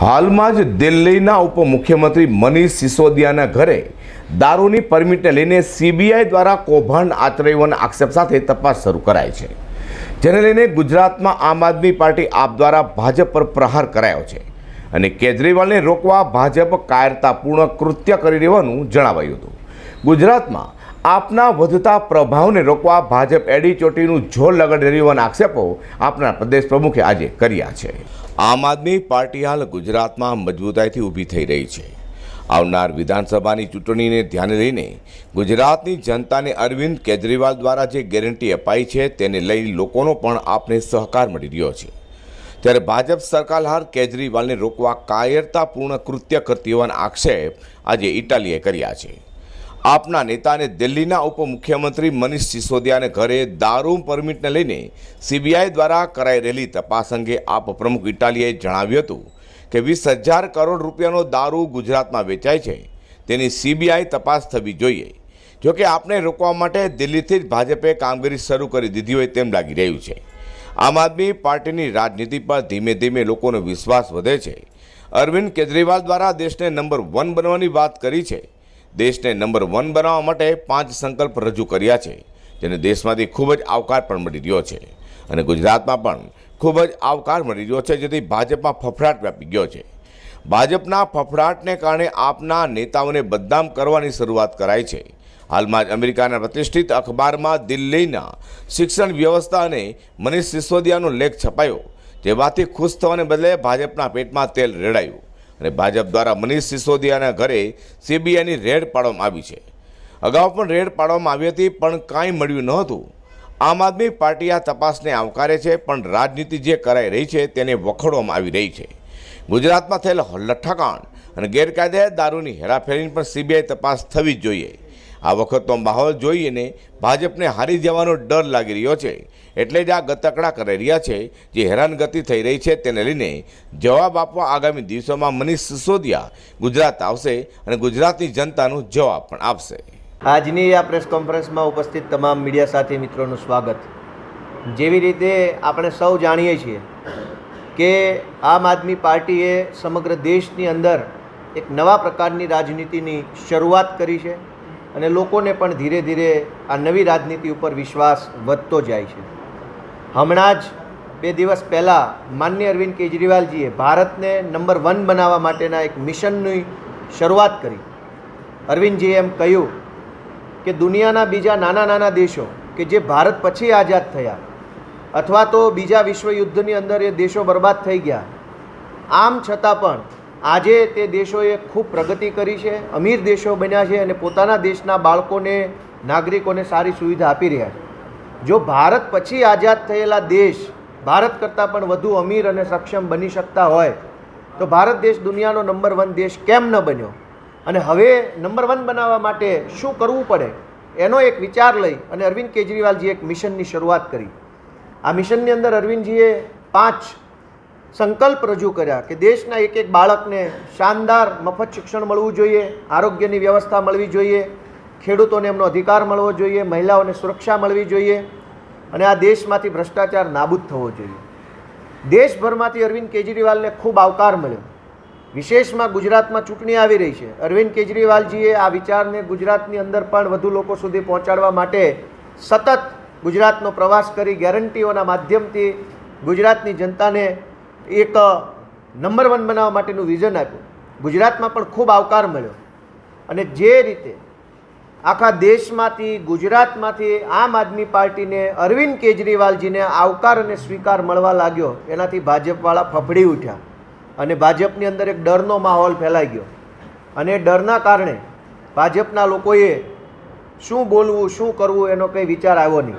હાલમાં જ દિલ્હીના ઉપમુખ્યમંત્રી મનીષ સિસોદિયાના ઘરે દારૂની પરમિટને લઈને સીબીઆઈ દ્વારા કૌભાંડ આચર્યોના આક્ષેપ સાથે તપાસ શરૂ કરાઈ છે. જેને લઈને ગુજરાતમાં આમ આદમી પાર્ટી આપ દ્વારા ભાજપ પર પ્રહાર કરાયો છે અને કેજરીવાલને રોકવા ભાજપ કાયરતાપૂર્ણ કૃત્ય કરી રહેવાનું જણાવાયું હતું. ગુજરાતમાં આપના વધતા પ્રભાવને રોકવા ભાજપ એડી ચોટીનું ઝોલ લગાડી રહ્યોના આક્ષેપો આપના પ્રદેશ પ્રમુખે આજે કર્યા છે. આમ આદમી પાર્ટી હાલ ગુજરાતમાં મજબૂતાઈથી ઊભી થઈ રહી છે. આવનાર વિધાનસભાની ચૂંટણીને ધ્યાને લઈને ગુજરાતની જનતાને અરવિંદ કેજરીવાલ દ્વારા જે ગેરંટી અપાઈ છે તેને લઈ લોકોનો પણ આપને સહકાર મળી રહ્યો છે. ત્યારે ભાજપ સરકાર હાલ કેજરીવાલને રોકવા કાયરતાપૂર્ણ કૃત્ય કરતી હોવાના આક્ષેપ આજે ઇટાલીએ કર્યા છે. આપના નેતાને દિલ્હીના ઉપમુખ્યમંત્રી મનીષ સિસોદિયાને ઘરે દારૂ પરમિટને લઈને સીબીઆઈ દ્વારા કરાઈ રહેલી તપાસ અંગે આપ પ્રમુખ ઇટાલીએ જણાવ્યું હતું કે વીસ હજાર કરોડ રૂપિયાનો દારૂ ગુજરાતમાં વેચાય છે. તેની સીબીઆઈ તપાસ થવી જોઈએ. જોકે આપને રોકવા માટે દિલ્હીથી જ ભાજપે કામગીરી શરૂ કરી દીધી હોય તેમ લાગી રહ્યું છે. આમ આદમી પાર્ટીની રાજનીતિ પર ધીમે ધીમે લોકોનો વિશ્વાસ વધે છે. અરવિંદ કેજરીવાલ દ્વારા દેશને નંબર વન બનવાની વાત કરી છે. દેશને નંબર વન બનાવવા માટે પાંચ સંકલ્પ રજૂ કર્યા છે, જેને દેશમાંથી ખૂબ જ આવકાર પણ મળી રહ્યો છે. અને ગુજરાતમાં પણ ખૂબ જ આવકાર મળી રહ્યો છે, જેથી ભાજપમાં ફફડાટ વ્યાપી ગયો છે. ભાજપના ફફડાટને કારણે આપના નેતાઓને બદનામ કરવાની શરૂઆત કરાઈ છે. હાલમાં જ અમેરિકાના પ્રતિષ્ઠિત અખબારમાં દિલ્હીના શિક્ષણ વ્યવસ્થા અને મનીષ સિસોદિયાનો લેખ છપાયો જેમાંથી ખુશ થવાને બદલે ભાજપના પેટમાં તેલ રેડાયું. અને ભાજપ દ્વારા મનીષ સિસોદિયાના ઘરે સીબીઆઈની રેડ પાડવામાં આવી છે. અગાઉ પણ રેડ પાડવામાં આવી હતી, પણ કાંઈ મળ્યું નહોતું. આમ આદમી પાર્ટી આ તપાસને આવકારે છે, પણ રાજનીતિ જે કરાઈ રહી છે તેને વખોડવામાં આવી રહી છે. ગુજરાતમાં થયેલ લઠ્ઠાકાંડ અને ગેરકાયદે દારૂની હેરાફેરીની પણ સીબીઆઈ તપાસ થવી જ જોઈએ. આ વખતનો માહોલ જોઈને ભાજપને હારી જવાનો ડર લાગી રહ્યો છે. એટલે જ આ ગતકડા કરી રહ્યા છે જે હેરાનગતિ થઈ રહી છે તેને લઈને. જવાબ આપવા આગામી દિવસોમાં મનીષ સિસોદિયા ગુજરાત આવશે અને ગુજરાતની જનતાનો જવાબ પણ આપશે. આજની આ પ્રેસ કોન્ફરન્સમાં ઉપસ્થિત તમામ મીડિયા સાથી મિત્રોનું સ્વાગત. જેવી રીતે આપણે સૌ જાણીએ છીએ કે આમ આદમી પાર્ટીએ સમગ્ર દેશની અંદર એક નવા પ્રકારની રાજનીતિની શરૂઆત કરી છે. અને લોકોને પણ ધીરે ધીરે આ નવી રાજનીતિ ઉપર વિશ્વાસ વધતો જાય છે. હમણાં જ બે દિવસ પહેલાં માન્ય અરવિંદ કેજરીવાલજીએ ભારતને નંબર વન બનાવવા માટેના એક મિશનની શરૂઆત કરી. અરવિંદજીએ એમ કહ્યું કે દુનિયાના બીજા નાના નાના દેશો કે જે ભારત પછી આઝાદ થયા અથવા તો બીજા વિશ્વયુદ્ધની અંદર એ દેશો બરબાદ થઈ ગયા, આમ છતાં પણ આજે તે દેશોએ ખૂબ પ્રગતિ કરી છે, અમીર દેશો બન્યા છે અને પોતાના દેશના બાળકોને, નાગરિકોને સારી સુવિધા આપી રહ્યા છે. જો ભારત પછી આઝાદ થયેલા દેશ ભારત કરતાં પણ વધુ અમીર અને સક્ષમ બની શકતા હોય, તો ભારત દેશ દુનિયાનો નંબર વન દેશ કેમ ન બન્યો? અને હવે નંબર વન બનાવવા માટે શું કરવું પડે? એનો એક વિચાર લઈ અને અરવિંદ કેજરીવાલજીએ એક મિશનની શરૂઆત કરી. આ મિશનની અંદર અરવિંદજીએ પાંચ સંકલ્પ રજૂ કર્યા કે દેશના એક એક બાળકને શાનદાર મફત શિક્ષણ મળવું જોઈએ, આરોગ્યની વ્યવસ્થા મળવી જોઈએ, ખેડૂતોને એમનો અધિકાર મળવો જોઈએ, મહિલાઓને સુરક્ષા મળવી જોઈએ અને આ દેશમાંથી ભ્રષ્ટાચાર નાબૂદ થવો જોઈએ. દેશભરમાંથી અરવિંદ કેજરીવાલને ખૂબ આવકાર મળ્યો. વિશેષમાં ગુજરાતમાં ચૂંટણી આવી રહી છે. અરવિંદ કેજરીવાલજીએ આ વિચારને ગુજરાતની અંદર પણ વધુ લોકો સુધી પહોંચાડવા માટે સતત ગુજરાતનો પ્રવાસ કરી ગેરંટીઓના માધ્યમથી ગુજરાતની જનતાને એક નંબર વન બનાવવા માટેનું વિઝન આપ્યું. ગુજરાતમાં પણ ખૂબ આવકાર મળ્યો. અને જે રીતે આખા દેશમાંથી, ગુજરાતમાંથી આમ આદમી પાર્ટીને અરવિંદ કેજરીવાલજીને આવકાર અને સ્વીકાર મળવા લાગ્યો, એનાથી ભાજપવાળા ફફડી ઉઠ્યા. અને ભાજપની અંદર એક ડરનો માહોલ ફેલાઈ ગયો. અને ડરના કારણે ભાજપના લોકોએ શું બોલવું, શું કરવું એનો કંઈ વિચાર આવ્યો નહીં.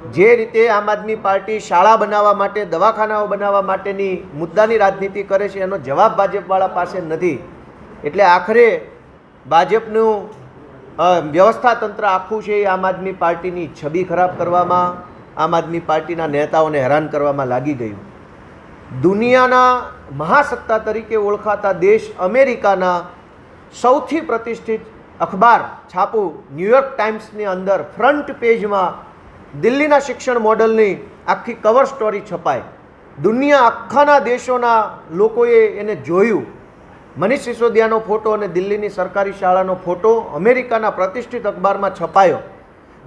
જે રીતે આમ આદમી પાર્ટી શાળા બનાવવા માટે, દવાખાનાઓ બનાવવા માટેની મુદ્દાની રાજનીતિ કરે છે, એનો જવાબ ભાજપવાળા પાસે નથી. એટલે આખરે ભાજપનું વ્યવસ્થા તંત્ર આખું છે એ આમ આદમી પાર્ટીની છબી ખરાબ કરવામાં, આમ આદમી પાર્ટીના નેતાઓને હેરાન કરવામાં લાગી ગયું. દુનિયાના મહાસત્તા તરીકે ઓળખાતા દેશ અમેરિકાના સૌથી પ્રતિષ્ઠિત અખબાર છાપું ન્યૂયોર્ક ટાઈમ્સની અંદર ફ્રન્ટ પેજમાં દિલ્હીના શિક્ષણ મોડલની આખી કવર સ્ટોરી છપાય દુનિયા આખાના દેશોના લોકોએ એને જોયું. મનીષ સિસોદિયાનો ફોટો અને દિલ્હીની સરકારી શાળાનો ફોટો અમેરિકાના પ્રતિષ્ઠિત અખબારમાં છપાયો.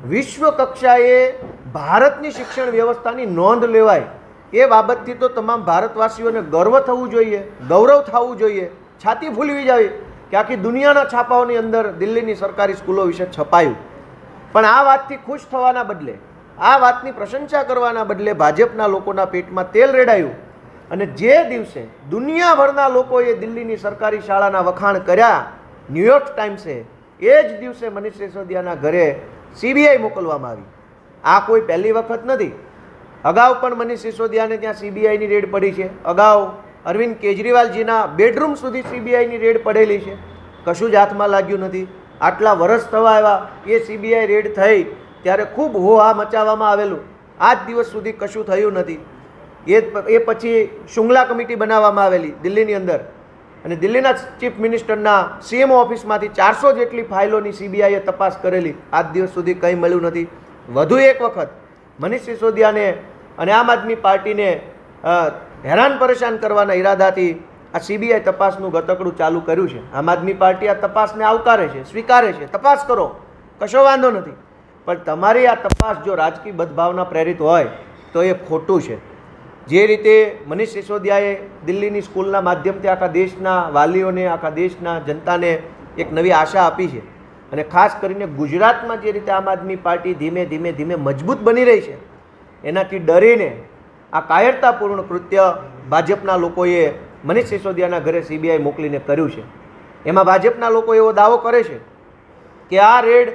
વિશ્વ કક્ષાએ ભારતની શિક્ષણ વ્યવસ્થાની નોંધ લેવાય. એ બાબતથી તો તમામ ભારતવાસીઓને ગર્વ થવું જોઈએ, ગૌરવ થવું જોઈએ, છાતી ફૂલવી જાય કે આખી દુનિયાના છાપાઓની અંદર દિલ્હીની સરકારી સ્કૂલો વિશે છપાયું. પણ આ વાતથી ખુશ થવાના બદલે આ વાતની પ્રશંસા કરવાના બદલે ભાજપના લોકોના પેટમાં તેલ રેડાયું અને જે દિવસે દુનિયાભરના લોકોએ દિલ્હીની સરકારી શાળાના વખાણ કર્યા ન્યુયોર્ક ટાઈમ્સે એ જ દિવસે મનીષ સિસોદિયાના ઘરે સીબીઆઈ મોકલવામાં આવી. આ કોઈ પહેલી વખત નથી. અગાઉ પણ મનીષ સિસોદિયાને ત્યાં સીબીઆઈની રેડ પડી છે. અગાઉ અરવિંદ કેજરીવાલજીના બેડરૂમ સુધી સીબીઆઈની રેડ પડેલી છે. કશું જ હાથમાં લાગ્યું નથી. આટલા વરસ થવા આવ્યા, એ સીબીઆઈ રેડ થઈ. ત્યારે ખૂબ હોહા મચાવવામાં આવેલું. આજ દિવસ સુધી કશું થયું નથી. એ એ પછી શુંગલા કમિટી બનાવવામાં આવેલી દિલ્હીની અંદર. અને દિલ્હીના ચીફ મિનિસ્ટરના સીએમઓ ઓફિસમાંથી ચારસો જેટલી ફાઇલોની સીબીઆઈએ તપાસ કરેલી. આજ દિવસ સુધી કંઈ મળ્યું નથી. વધુ એક વખત મનીષ સિસોદિયાને અને આમ આદમી પાર્ટીને હેરાન પરેશાન કરવાના ઈરાદાથી આ સીબીઆઈ તપાસનું ગતકડું ચાલુ કર્યું છે. આમ આદમી પાર્ટી આ તપાસને આવકારે છે, સ્વીકારે છે. તપાસ કરો. કશો વાંધો નથી. પણ તમારી આ તપાસ જો રાજકીય બદભાવના પ્રેરિત હોય, તો એ ખોટું છે. જે રીતે મનીષ સિસોદિયાએ દિલ્હીની સ્કૂલના માધ્યમથી આખા દેશના વાલીઓને, આખા દેશના જનતાને એક નવી આશા આપી છે. અને ખાસ કરીને ગુજરાતમાં જે રીતે આમ આદમી પાર્ટી ધીમે ધીમે ધીમે મજબૂત બની રહી છે, એનાથી ડરીને આ કાયરતાપૂર્ણ કૃત્ય ભાજપના લોકોએ મનીષ સિસોદિયાના ઘરે સીબીઆઈ મોકલીને કર્યું છે. એમાં ભાજપના લોકો એવો દાવો કરે છે કે આ રેડ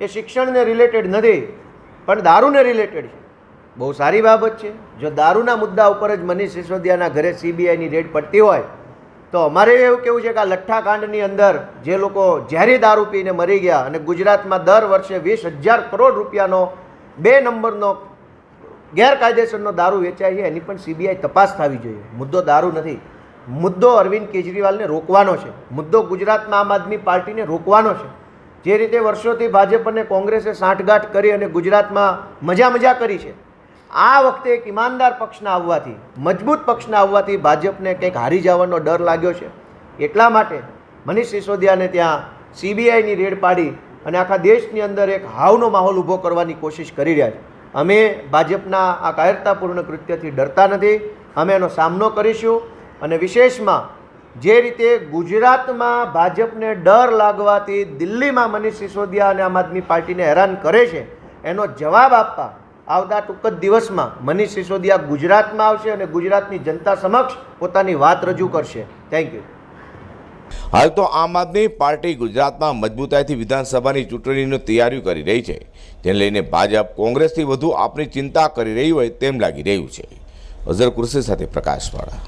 એ શિક્ષણને રિલેટેડ નથી, પણ દારૂને રિલેટેડ છે. બહુ સારી બાબત છે. જો દારૂના મુદ્દા ઉપર જ મનીષ સિસોદિયાના ઘરે સીબીઆઈની રેડ પડતી હોય, તો અમારે એવું કેવું છે કે આ લઠ્ઠાકાંડની અંદર જે લોકો ઝેરી દારૂ પીને મરી ગયા અને ગુજરાતમાં દર વર્ષે વીસ હજાર કરોડ રૂપિયાનો બે નંબરનો ગેરકાયદેસરનો દારૂ વેચાય છે, એની પણ સીબીઆઈ તપાસ થવી જોઈએ. મુદ્દો દારૂ નથી. મુદ્દો અરવિંદ કેજરીવાલને રોકવાનો છે. મુદ્દો ગુજરાતમાં આમ આદમી પાર્ટીને રોકવાનો છે. જે રીતે વર્ષોથી ભાજપ અને કોંગ્રેસે સાંઠગાંઠ કરી અને ગુજરાતમાં મજા મજા કરી છે, આ વખતે એક ઈમાનદાર પક્ષના આવવાથી, મજબૂત પક્ષના આવવાથી ભાજપને કંઈક હારી જવાનો ડર લાગ્યો છે. એટલા માટે મનીષ સિસોદિયાને ત્યાં સીબીઆઈની રેડ પાડી અને આખા દેશની અંદર એક હાવનો માહોલ ઊભો કરવાની કોશિશ કરી રહ્યા છે. અમે ભાજપના આ કાયરતાપૂર્ણ કૃત્યથી ડરતા નથી. અમે એનો સામનો કરીશું અને વિશેષમાં જે રીતે ગુજરાતમાં ભાજપને ડર લાગવાથી દિલ્હીમાં મનીષ સિસોદિયા અને આમ આદમી પાર્ટીને હેરાન કરે છે, એનો જવાબ આપવા આવતા ટૂંક જ દિવસમાં મનીષ સિસોદિયા ગુજરાતમાં આવશે અને ગુજરાતની જનતા સમક્ષ પોતાની વાત રજૂ કરશે. થેન્ક યુ હાલ તો આમ આદમી પાર્ટી ગુજરાતમાં મજબૂતાઈથી વિધાનસભાની ચૂંટણીની તૈયારીઓ કરી રહી છે. જેને લઈને ભાજપ કોંગ્રેસથી વધુ આપની ચિંતા કરી રહી હોય તેમ લાગી રહ્યું છે. અઝર કુર્સી સાથે પ્રકાશવાળા.